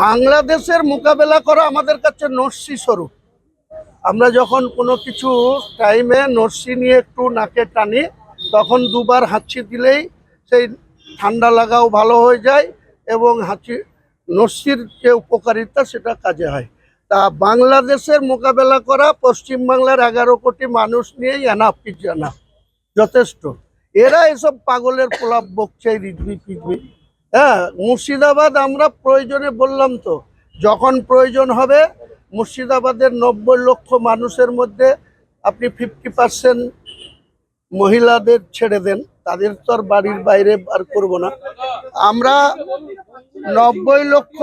বাংলাদেশের মোকাবেলা করা আমাদের কাছে নস্যি স্বরূপ। আমরা যখন কোনো কিছু টাইমে নস্যি নিয়ে একটু নাকে টানি, তখন দুবার হাঁচি দিলেই সেই ঠান্ডা লাগাও ভালো হয়ে যায় এবং হাঁচি, নস্যির যে উপকারিতা সেটা কাজে হয়। তা বাংলাদেশের মোকাবেলা করা পশ্চিমবাংলার এগারো কোটি মানুষ নিয়েই এনাফ এনাফ যথেষ্ট। এরা এসব পাগলের প্রলাপ বকছে রিজবি ফিজবি হ্যাঁ মুর্শিদাবাদ আমরা প্রয়োজনে বললাম তো যখন প্রয়োজন হবে মুর্শিদাবাদের নব্বই লক্ষ মানুষের মধ্যে আপনি ফিফটি পার্সেন্ট মহিলাদের ছেড়ে দেন তাদের তো আর বাড়ির বাইরে আর করব না। আমরা নব্বই লক্ষ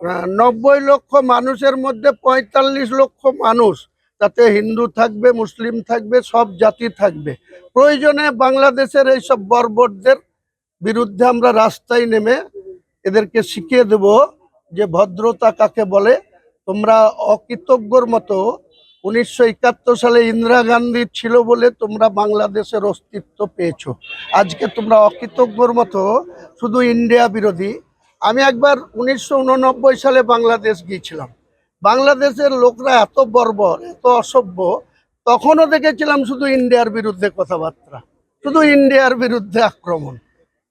হ্যাঁ, নব্বই লক্ষ মানুষের মধ্যে পঁয়তাল্লিশ লক্ষ মানুষ তাতে হিন্দু থাকবে মুসলিম থাকবে সব জাতি থাকবে। প্রয়োজনে বাংলাদেশের এইসব বর্বরদের বিরুদ্ধে আমরা রাস্তায় নেমে এদেরকে শিখিয়ে দেব যে ভদ্রতা কাকে বলে। তোমরা অকৃতজ্ঞর মতো উনিশশো একাত্তর সালে ইন্দিরা গান্ধী ছিল বলে তোমরা বাংলাদেশের অস্তিত্ব পেয়েছ। আজকে তোমরা অকৃতজ্ঞর মতো শুধু ইন্ডিয়া বিরোধী। আমি একবার উনিশশো উননব্বই সালে বাংলাদেশ গিয়েছিলাম। বাংলাদেশের লোকরা এত বর্বর, এত অসভ্য, তখনও দেখেছিলাম শুধু ইন্ডিয়ার বিরুদ্ধে কথাবার্তা, শুধু ইন্ডিয়ার বিরুদ্ধে আক্রমণ।